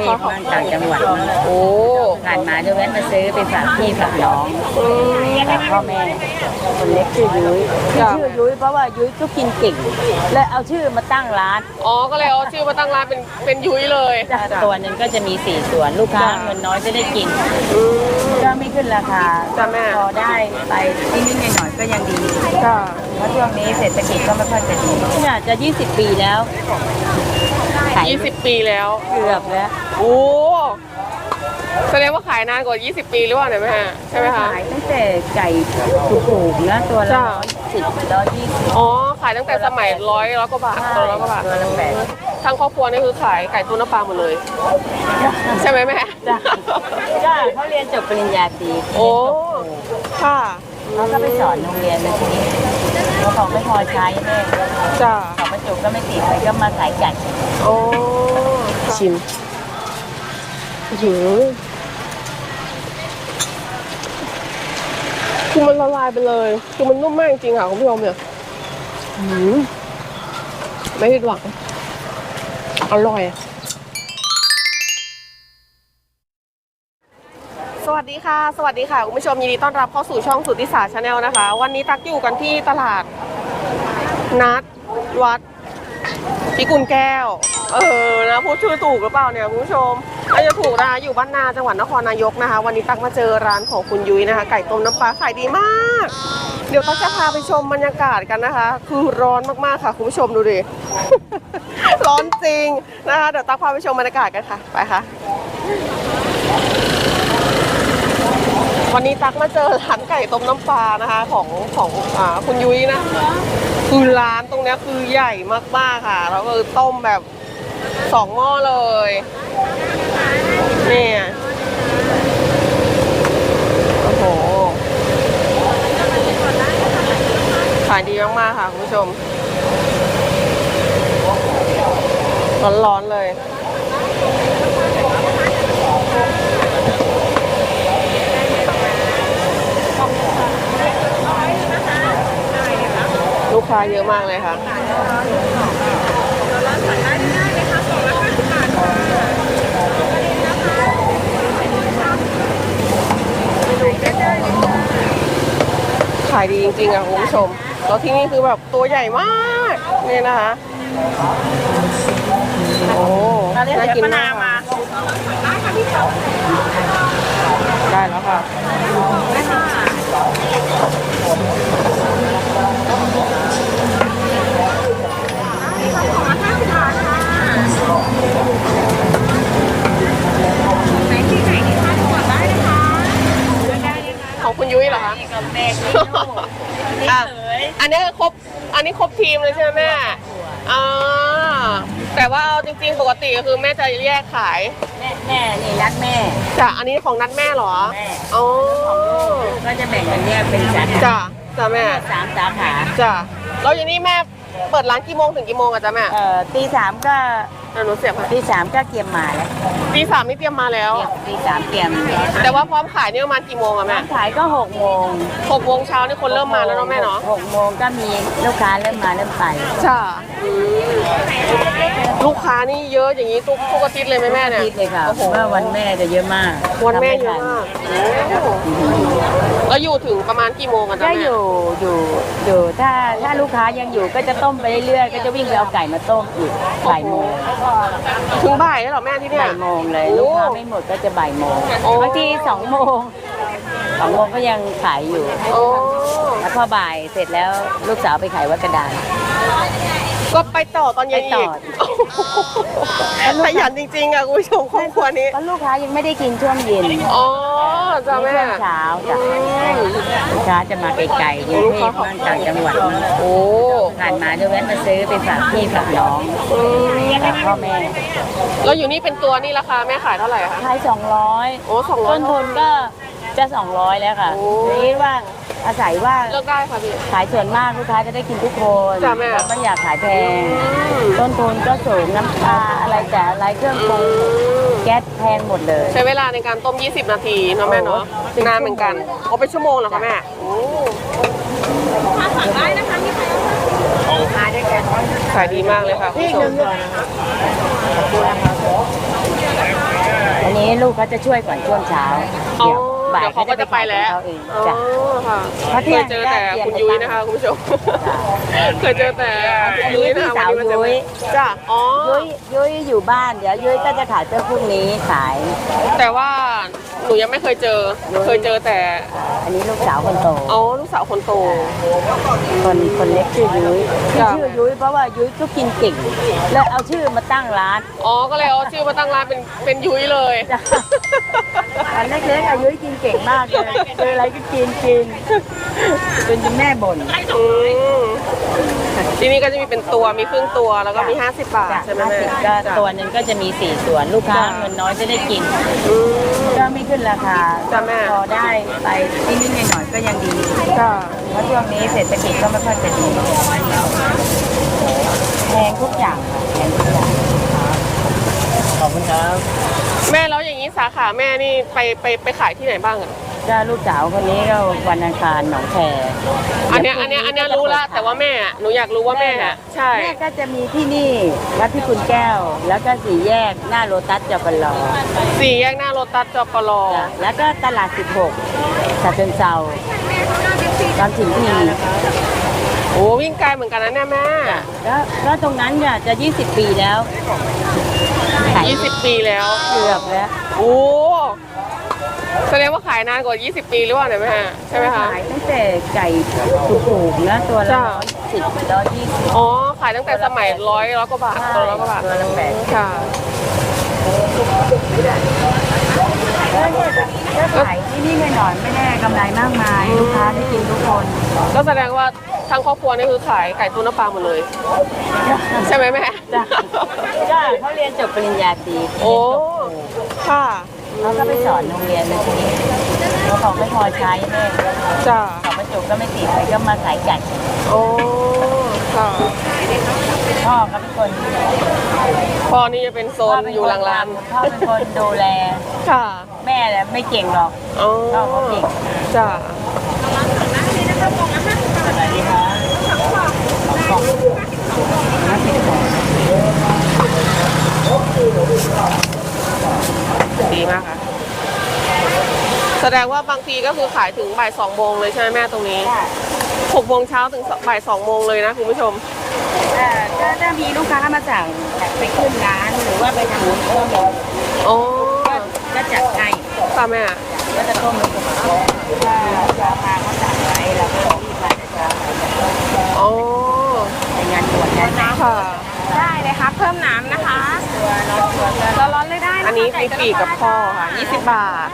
เทพบ้างต่างจังหวัดบ้างโอ้ผ่านมาจะแวะมาซื้อไปฝากพี่ฝากน้องอืม ฝากพ่อแม่คนเล็กชื่อยุ้ยที่จ้ะ ชื่อยุ้ยเพราะว่ายุ้ยก็กินเก่งเลยเอาชื่อมาตั้งร้านอ๋อ ก็เลยเอาชื่อมาตั้งร้านเป็นเป็นยุ้ยเลย ตัวหนึ่งก็จะมีสี่ส่วนลูกค้าจ้ะ เงินน้อยจะได้กินอืมก็ไม่ขึ้นราคาจ้ะแม่ พอได้ไปนิดๆหน่อยๆก็ยังดีค่ะเพราะช่วงนี้เศรษฐกิจก็ไม่ค่อยจะดีเนี่ยจะ 20 ปีแล้ว ขายยี่สิบปีแล้วเกือบแล้วโอ้แสดงว่าขายนานกว่า 20 ปีหรือเปล่าเนี่ยแม่ใช่ไหมคะ ขายตั้งแต่ไก่ถูกๆนะตัวละจ้ะ ร้อยสิบร้อยยี่สิบอ๋อขายตั้งแต่สมัยร้อยร้อยกว่าบาทตัวละร้อยกว่าบาทตัวละแปดทั้งครอบครัวนี่คือขายไก่ตุ้นน้ำปลาหมดเลย ใช่ไหมแม่จ้ะจ้ะเขาเรียนจบปริญญาตรีโอ้ค่ะเขาก็ไปสอนโรงเรียนเลยทีนี้ เขาบอกไม่พอใช้แม่จ้าขอบประจุก็ไม่ติดเลยก็มาขายไก่โอ้ชิมหือคือมันละลายไปเลยคือมันนุ่มมากจริงๆค่ะคุณผู้ชมเนี่ยหือไม่ผิดหวังอร่อย สวัสดีค่ะ สวัสดีค่ะ คุณผู้ชมยินดีต้อนรับเข้าสู่ช่องสุทธิศาสตร์ชาแนลนะคะ วันนี้ตักอยู่กันที่ตลาด นัด วัดพิกุลแก้ว เออนะพูดชื่อถูกหรือเปล่าเนี่ยคุณผู้ชมน่าจะถูกนะคะอยู่บ้านนาจังหวัดนครนายกนะคะ วันนี้ตักมาเจอร้านของคุณยุ้ยนะคะ ไก่ต้มน้ำปลาขายดีมาก เดี๋ยวตักจะพาไปชมบรรยากาศกันนะคะ คือร้อนมากๆค่ะคุณผู้ชมดูดิร้อนจริงนะคะเดี๋ยวตักพาไปชมบรรยากาศกันค่ะ ไปค่ะ วันนี้ตักมาเจอร้านไก่ต้มน้ำปลานะคะของของอคุณยุ้ยนะคือร้านตรงนี้คือใหญ่มากๆค่ะ แล้วก็ต้มแบบสองหม้อเลยเนี่ยโอ้โหขายดีมากๆค่ะคุณผู้ชมร้อนๆเลย ลูกค้าเยอะมากเลยค่ะขายดีจริงๆอะคุณผู้ชมแล้วที่นี่คือแบบตัวใหญ่มากนี่นะคะ โอ้น่ากินมากค่ะได้แล้วค่ะ ของคุณยุ้ยเหรอคะ กับแม่ อะอันนี้ครบ อั นนี้ครบทีมเลยใช่ไหมแม่อ่าแต่ว่าเอาจริงๆ ปกติก็คือแม่จะแยกขาย แม่แม่นี่รักแม่ จ้ะ อันนี้ของนัดแม่เหรอ แม่ อ๋อ ก็จะแบ่งกันแยกเป็นสาขาจ้ะ จ้ะแม่ สามสาขาจ้ะ แล้วอย่างนี้แม่เปิดร้านกี่โมงถึงกี่โมงอะจ๊ะแม่ เอ่อตีสามก็ เดี๋ยวหนูเสียบให้ตีสามก็เตรียมมาแล้วตีสามนี่เตรียมมาแล้ว ตีสามเตรียมแต่ว่าพร้อมขายนี่ประมาณกี่โมงอะแม่ร้านขายก็หกโมงหกโมงเช้านี่คนเริ่มมาแล้วเนาะแม่เนาะหกโมงก็มีลูกค้าเริ่มมาเริ่มไปจ้ะอืมลูกค้านี่เยอะอย่างนี้ทุกทุกอาทิตย์เลยไหมแม่เนี่ยคิดเลยค่ะโอ้โห ว่าวันแม่จะเยอะมากวันแม่ทำไเยอะทันมากแล้วอยู่ถึงประมาณกี่โมงกันจ๊ะก็แม่อยู่อยู่อยู่ถ้าถ้าลูกค้ายังอยู่ก็จะต้มไปเรื่อยๆก็จะวิ่งไปเอาไก่มาต้มอีกบ่ายโมงถึงบ่ายแล้วเหรอแม่ที่เนี่ย บ่ายโมงเลยโอ้ลูกค้าไม่หมดก็จะบ่ายโมงโอ้ บางทีสองโมงสองโมงก็ยังขายอยู่ โอ้แล้วพอบ่ายเสร็จแล้วลูกสาวไปขายวัดกระดาน ก็ไปต่อตอนเย็นไปต่อีอกขยันจริงๆอะคุณผู้ชมครอบครัวนี้ เพราะลูกค้ายังไม่ได้กินช่วงเย็นอ๋อจ้ะในแม่ ช่วงเช้าจ้ะอืม ลูกค้าจะมาไกลๆกรุงเทพบ้างต่างจังหวัดบ้างโอ้ ผ่านมาจะแวะมาซื้อไปฝากพี่ฝากน้องอืมฝากพ่อแม่แล้วอยู่นี่เป็นตัวนี่ราคาแม่ขายเท่าไหร่คะ ขายสองร้อยโอ้สองร้อยต้นทุนก็จะสองร้อยแล้วค่ะโอ้ นี่ว่าอาศัยว่าเลิกได้ค่ะพี่ ขายส่วนมากลูกค้าจะได้กินทุกคนจ้ะแม่ เราไม่อยากขายแพง อืมต้นทุนก็สูงน้ำตาอะไรแต่อะไรเครื่องปรุงอืมแก๊สแพงหมดเลย ใช้เวลาในการต้ม 20 นาทีเนาะแม่เนาะโอ้นานเหมือนกันโอ้เป็นชั่วโมงเหรอคะแม่โอ้มาด้วยกัน ขายดีมากเลยค่ะคุณผู้ชมลูกเขาจะช่วยก่อนช่วงเช้าเดี๋ยวบ่ายเดี๋ยวเขาก็จะไปแล้วเขาเองจ้ะค่ะเพราะเที่เคยยงเจอแต่คุณยุ้ยนะคะคุณผู้ชมเคยเจอแต่คุณยุ้ยนะคะอันนี้พี่สาวยุ้ยจ้ะอ๋อยุ้ยยุ้ยอยู่บ้านเดี๋ยวยุ้ยก็จะขายเจ้าพรุ่งนี้ขาย แต่ว่า หนูยังไม่เคยเจอ เคยเจอแต่อันนี้ลูกสาวคนโตอ๋อลูกสาวคนโต คนคนเล็กชื่อยุ้ยที่จ้ะ ชื่อยุ้ยเพราะว่ายุ้ยก็กินเก่ง แล้วเอาชื่อมาตั้งร้าน อ๋อ ก็เลยเอาชื่อมาตั้งร้านเป็นเป็นยุ้ยเลย จ้ะ อันเล็กๆอายุกินเก่งมากเลยเจออะไรก็กินกินจนแม่บ่น อืมที่นี่ก็จะมีเป็นตัวมีครึ่งตัวแล้วก็มี50 บาทจ้ะใช่ไหมห้าแม่สิบก็จ้ะ ตัวหนึงก็จะมีสี่ส่วนลูกค้าจ้ะ เงินน้อยจะได้กิน อืม ก็ไม่ขึ้นราคาจ้ะแม่ พอได้ไปนิดๆหน่อยๆก็ยังดีจ้ะเพราะช่วงนี้เศรษฐกิจก็ไม่ค่อยจะดีแพงทุกอย่างค่ะแพงทุกอย่างขอบคุณครับ แม่แล้วอย่างนี้สาขาแม่นี่ไปไปไปขายที่ไหนบ้างอะ ก็ลูกสาวคนนี้ก็วันอังคารหนองแคอันเนี้ยอันเนี้ยอันเนี้ยรู้ละแต่ว่าแม่อะหนูอยากรู้ว่าแม่อะใช่ แม่ก็จะมีที่นี่วัดพิคุณแก้ว แล้วก็สี่แยกหน้าโลตัสจปลอสี่แยกหน้าโรตัสจปลจ้ะแล้วก็ตลาด 16ฉะเชิงเซาตอนถึงทีโอ้วิ่งไกลเหมือนกันนะเนี่ยแม่จ้ะแล้วก็ตรงนั้นเนี่ยจะ 20 ปีแล้วขาย20 ปีแล้วเกือบแล้วโอ้ แสดงว่าขายนานกว่า 20 ปีหรือเปล่าเนี่ยแม่ใช่ไหมคะ ขายตั้งแต่ไก่ถูกๆนะตัวละจ้ะร้อยสิบร้อยยี่สิบ อ๋อ ขายตั้งแต่สมัยร้อยร้อยกว่าบาทตัวละร้อยกว่าบาทตัวละแปด ค่ะ แล้วเนี่ยถ้าขายที่นี่หน่อยๆไม่ได้กำไรมากมายลูกค้าได้กินทุกคนก็แสดงว่าทั้งครอบครัวนี่คือขายไก่ตุ้นน้ำปลาหมดเลย ใช่ไหมแม่ จ้ะจ้ะเขาเรียนจบปริญญาตรีโอ้ ค่ะ เขาก็ไปสอนโรงเรียนในทีนี้เขาบอกไม่พอใช้แม่จ้าสอบประจุก็ไม่ติดเลยก็มาขายไก่โอ้ค่ะพ่อก็เป็นคนพ่อนี่จะเป็นโซนอยู่หลังร้านพ่อเป็นคนดูแล ค่ะ แม่แหละไม่เก่งหรอกอ๋อพ่อเขาเก่งจ้าอะไรดีคะกล่องห้าสิบกล่อง ดีมากค่ะ แสดงว่าบางทีก็คือขายถึงบ่ายสองโมงเลยใช่ไหมแม่ตรงนี้หกโมงเช้าถึงบ่ายสองโมงเลยนะคุณผู้ชมเอ่อถ้าถ้ามีลูกค้ามาสั่งไปขึ้นร้านหรือว่าไปทำบุญก็มีอ๋อก็จัดให้ค่ะแม่ก็จะต้มเป็นถ้าราคาเขาจัดไว้เราก็รีบมาแต่เช้าอ๋อในงานตรวจงานน้ำค่ะได้เลยค่ะเพิ่มน้ำนะคะตัวร้อนตัวก็ร้อนๆเลยได้นะคะอันนี้มีปีกกับข้อค่ะ 20 บาท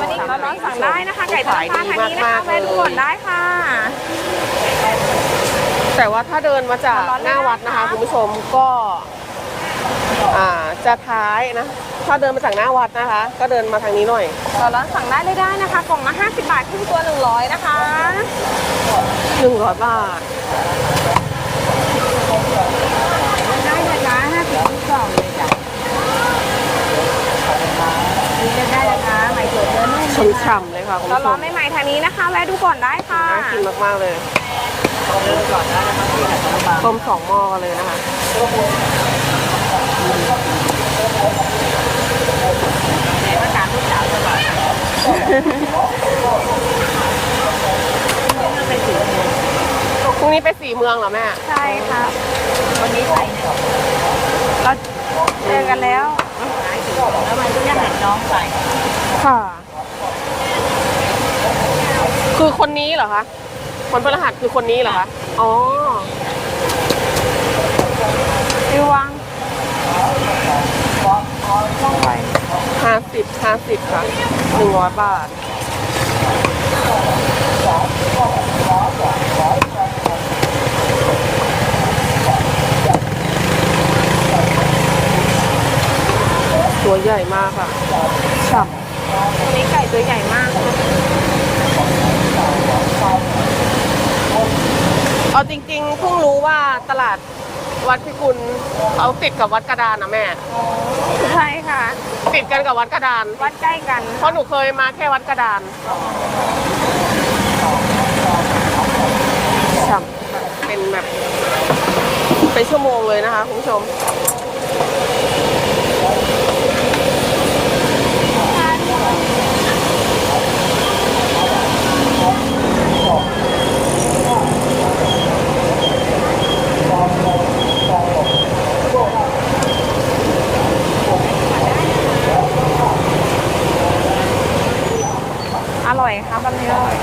วันนี้ร้อนๆสั่งได้นะคะ ไก่ทอดฟ้าทางนี้นะคะแวะดูก่อนได้ค่ะ แต่ว่าถ้าเดินมาจากหน้าวัดนะคะคุณผู้ชมก็อ่าจะท้ายนะ ถ้าเดินมาจากหน้าวัดนะคะ ก็เดินมาทางนี้หน่อยร้อนๆสั่งได้เลยได้นะคะ กล่องละ50 บาทครึ่งตัว 100 นะคะ 100 บาท ได้เลยนะห้าสิบทุกกล่องเลยจ้ะนี่จะได้ราคาใหม่สวยเยอะแน่น ฉ่ำๆเลยค่ะคุณผู้ชร้อนมๆใหม่ๆทางนี้นะคะ แวะดูก่อนได้ค่ะ น่ากินมากๆเลยต้มสองหม้อกันเลยนะคะแต่ว่าตามลูกสาวตลอดไปถึงพรุ่งนี้ไปสี่เมืองเหรอแม่ ใช่ค่ะ วันนี้ไปเราเจอกันแล้ว แล้วมันก็ยังเห็นน้องไปค่ะ คือคนนี้เหรอคะคนพฤหัสคือคนนี้เหรอคะอ๋อดูวังห้าสิบห้าสิบค่ะหนึ่งร้อยบาทตัวใหญ่มากค่ะฉ่วันนี้ไก่ตัวใหญ่มาก เอาจริงๆเพิ่งรู้ว่าตลาดวัดพิกุลเขาติดกับวัดกระดานนะแม่ ใช่ค่ะ ติดกันกับวัดกระดาน วัดใกล้กันเพราะหนูเคยมาแค่วัดกระดานฉ่ำเป็นแบบเป็นชั่วโมงเลยนะคะคุณผู้ชม ร่อยครับแบบนี้อร่อย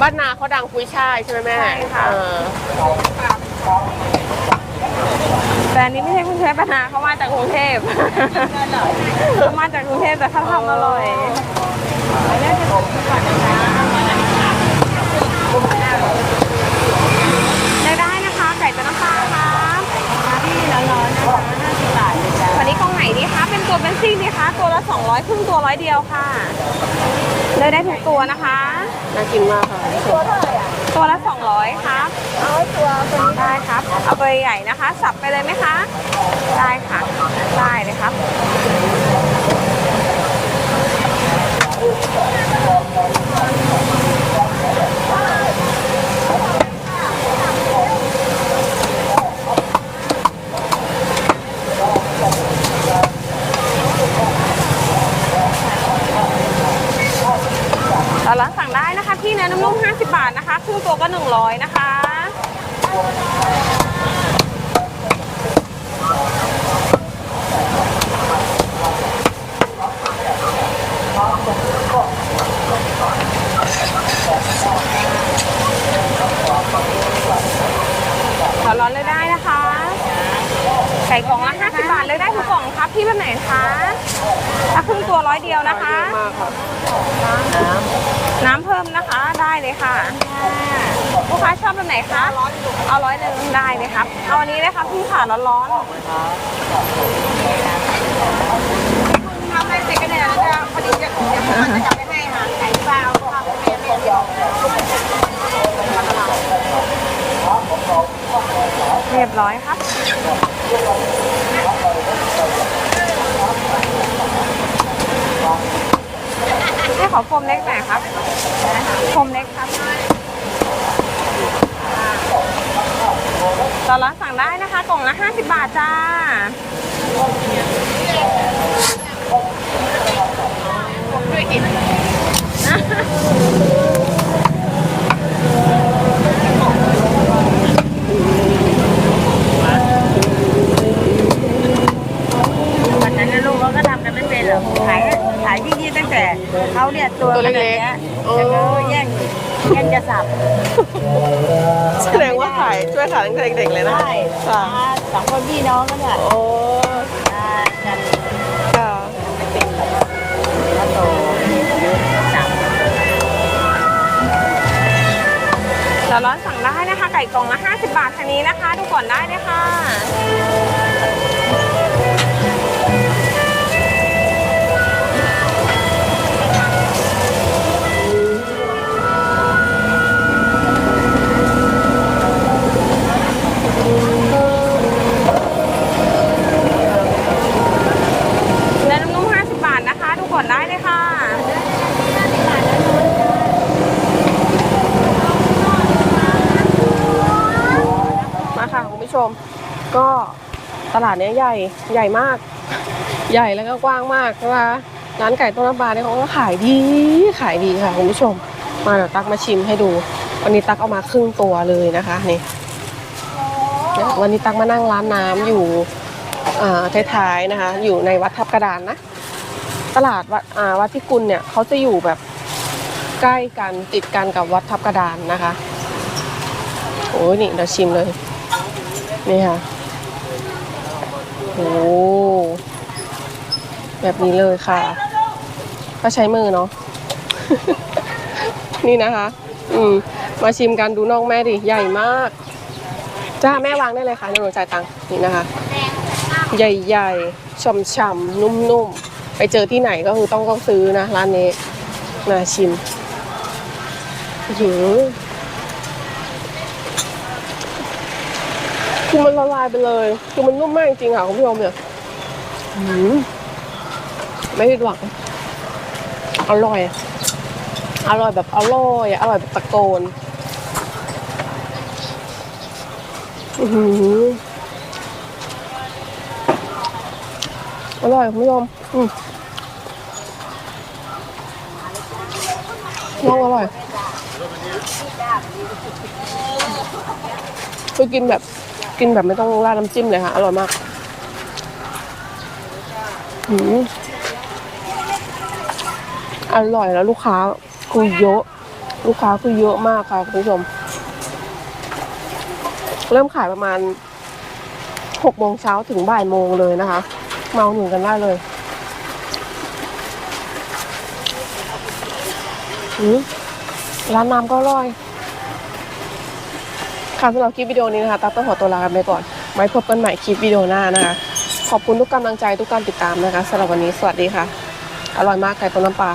บ้านนาเขาดังกุยช่ายใช่ไหมแม่ใช่ค่ะ เออแต่อันนี้ไม่ใช่กรุงเทพปัญหาเขามาจากกรุงเทพเขามาจากกรุงเทพแต่เขาทำอร่อยได้ได้นะคะ ไก่ตัวน้ำปลาครับที่ร้อน ตัวเป็นซี่ดีคะตัวละ 200ครึ่งตัวร้อยเดียวค่ะได้ได้ทุกตัวนะคะ น่ากินมากค่ะตัวละ 200ครับเอาตัวได้ครับ เอาตัวใหญ่นะคะ สับไปเลยไหมคะ ได้ค่ะ ได้เลยครับ เราร้านสั่งได้นะคะพี่ เนื้อนุ่มๆ50 บาทนะคะครึ่งตัวก็ 100 นะคะ ขอร้อนเลยได้นะคะ ไก่กล่องละ50 บาทเลยได้ทุกกล่องครับพี่แบบไหนคะถ้าครึ่งตัวร้อยเดียวนะคะ มากค่ะ น้ำเพิ่มนะคะได้เลยค่ะลูกค้าชอบแบบไหนคะเอาร้อยหนึ่งได้เลย อันนี้เลยครับพี่ค่ะร้อนๆทำให้เสร็จกันเนี่ยแล้วจะพอดีจะเดี๋ยวมันจะกลับไปให้ค่ะไก่เปล่าค่ะแม่แม่เดียวเรียบร้อยครับให้ขอโฟมเล็กหน่อยครับโฟมเล็กครับ ตอนร้านสั่งได้นะคะ กล่องละ 50 บาทจ้าวันนั้นนะลูกเขาก็ทำกันไม่เป็นหรอกขายขายที่นี่ตั้งแต่เขาเนี่ยตัวตัวขนาดเล็กเนี้ยๆโอ้แต่ก็แย่ง แย่งจะสับแสดงว่าขายช่วยขายตั้งแต่เด็กๆเลยนะใช่ค่ะสองคนพี่น้องก็เนี่ยโอ้อ่ากันค่ะเป็นแบบเขาโตสับตอนร้านสั่งได้นะคะ ไก่กล่องละ 50 บาททางนี้นะคะดูก่อนได้เลยค่ะาดเนี้ยใหญ่ใหญ่มาก ใหญ่แล้วก็กว้างมากนะคะร้านไก่ต้นน้ำปลาเนี่ยเขาก็ขายดีขายดีค่ะคุณผู้ชม มาเดี๋ยวตักมาชิมให้ดู วันนี้ตักเอามาครึ่งตัวเลยนะคะนี่วันนี้ตักมานั่งร้านน้ำอยู่ท้ายๆนะคะ อยู่ในวัดทับกระดานนะ ตลาดวัดวัดพิกุลเนี่ยเขาจะอยู่แบบใกล้กันติดกันกับวัดทับกระดานนะคะโอ้ยนี่เดี๋ยวชิมเลยนี่ค่ะ โอ้แบบนี้เลยค่ะ ก็ใช้มือเนาะ นี่นะคะ อืม มาชิมกันดูน้องแม่ดิ ใหญ่มาก จ้าแม่วางได้เลยค่ะเดี๋ยวหนูจ่ายตังค์นี่นะคะ ใหญ่ๆฉ่ำๆนุ่มๆ ไปเจอที่ไหนก็คือต้องต้องซื้อนะ ร้านนี้มาชิมหือ คือมันละลายไปเลย คือมันนุ่มมากจริงๆค่ะคุณผู้ชมเนี่ยหืมไม่ผิดหวัง อร่อย อร่อยแบบอร่อย อร่อยแบบตะโกนอือหืออร่อยคุณผู้ชมอืมน้องอร่อยคือกินแบบ กินแบบไม่ต้องราดน้ำจิ้มเลยค่ะ อร่อยมากหืมอร่อยแล้วลูกค้าคือเยอะ ลูกค้าคือเยอะมากค่ะคุณผู้ชม เริ่มขายประมาณหกโมงเช้าถึงบ่ายโมงเลยนะคะ เมาหนุนกันได้เลยอืมร้านน้ำก็อร่อย ค่ะสำหรับคลิปวิดีโอนี้นะคะตั๊กต้องขอตัวลาไปก่อน ไว้พบกันใหม่คลิปวิดีโอหน้านะคะ ขอบคุณทุกกำลังใจทุกการติดตามนะคะสำหรับวันนี้สวัสดีค่ะ อร่อยมากไก่ต้มน้ำปลา